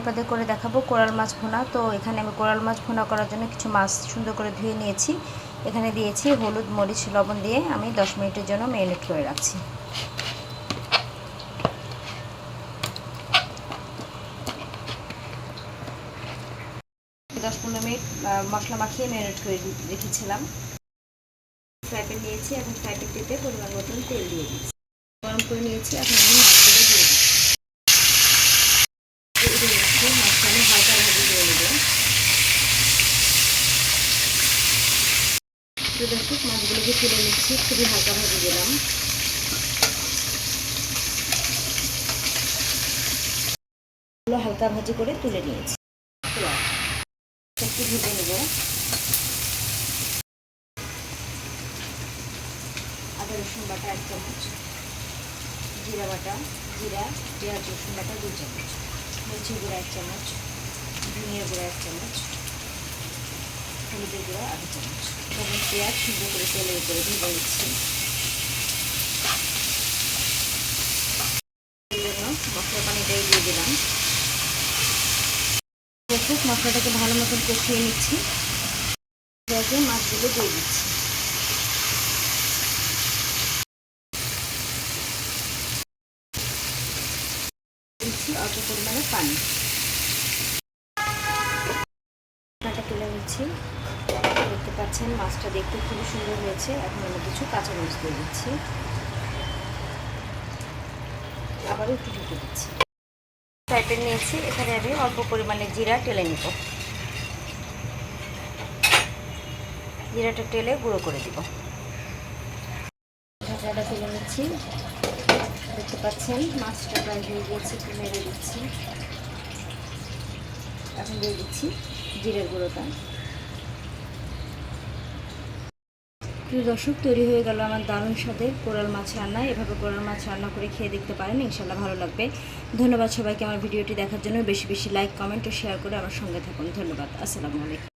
আপনাদের করে দেখাবো কোরাল মাছ ভুনা। তো এখানে আমি কোরাল মাছ ভুনা করার জন্য কিছু মাছ সুন্দর করে ধুয়ে নিয়েছি। এখানে দিয়েছি হলুদ, মরিচ, লবণ দিয়ে আমি দশ মিনিটের জন্য ম্যারিনেট করে রাখছি। দশ পনেরো মিনিট মশলা মাখিয়ে ম্যারিনেট করে রেখেছিলাম। ফ্রাই প্যান নিয়েছি, এখন ফ্রাই প্যানটিতে পরিমাণ মতন তেল দিয়ে দিচ্ছি। গরম করে নিয়েছি, এখন আমি মাছগুলো দিয়ে দিচ্ছি এই যে দিচ্ছি, মাছটা আমি হালকা ভাজি দিয়ে নেব তো দেখো, মাছগুলোকে তুলে নিচ্ছি, খুবই হালকা ভাজি দিলাম হালকা ভাজি করে তুলে নিয়েছি। একটু ভেজে নেব। আদা, রসুন বাটা, এক চামচ। জিরা বাটা, জিরা, পেঁয়াজ, রসুন বাটা, দুই চামচ। মরিচি গুঁড়া, এক চামচ। ধনিয়া গুঁড়া, এক চামচ। হলুদের গুঁড়া আধা চামচ এবং পেঁয়াজ সুন্দর করে তেলের উপরে ভেজে নিচ্ছি। মশলা পানিটাই দিয়ে দিলাম। দেখো, মশলাটাকে ভালো মতন কষিয়ে নিচ্ছি। পেঁয়াজে মাছগুলো দিয়ে দিচ্ছি। দিচ্ছি পরিমাণে পানি। ঢাকা তুলে নিচ্ছি। দেখতে পাচ্ছেন, মাছটা দেখতে খুবই সুন্দর হয়েছে। এখন আমি কিছু কাঁচা কাঁচামরিচ দিয়ে দিচ্ছি। আবারও একটু ঢুকে দিচ্ছি। টাইপের নিয়েছি। এখানে আমি অল্প পরিমাণে জিরা টেলে নিব। জিরাটা টেলে গুঁড়ো করে দিব। ঢাকাটা তুলে নিচ্ছি। দেখতে পাচ্ছেন, মাছটা প্রায় হয়ে গিয়েছে, একটু দিচ্ছি। এখন দিয়ে দিচ্ছি জিরের গুঁড়োটা। প্রিয় দর্শক, তৈরি হয়ে গেল আমার দারুণ সাথে কোরাল মাছ রান্না। এভাবে কোরাল মাছ রান্না করে খেয়ে দেখতে পারেন ইনশাল্লাহ ভালো লাগবে। ধন্যবাদ সবাইকে আমার ভিডিওটি দেখার জন্য। বেশি বেশি লাইক কমেন্ট ও শেয়ার করে আমার সঙ্গে থাকুন। ধন্যবাদ। আসসালামু আলাইকুম।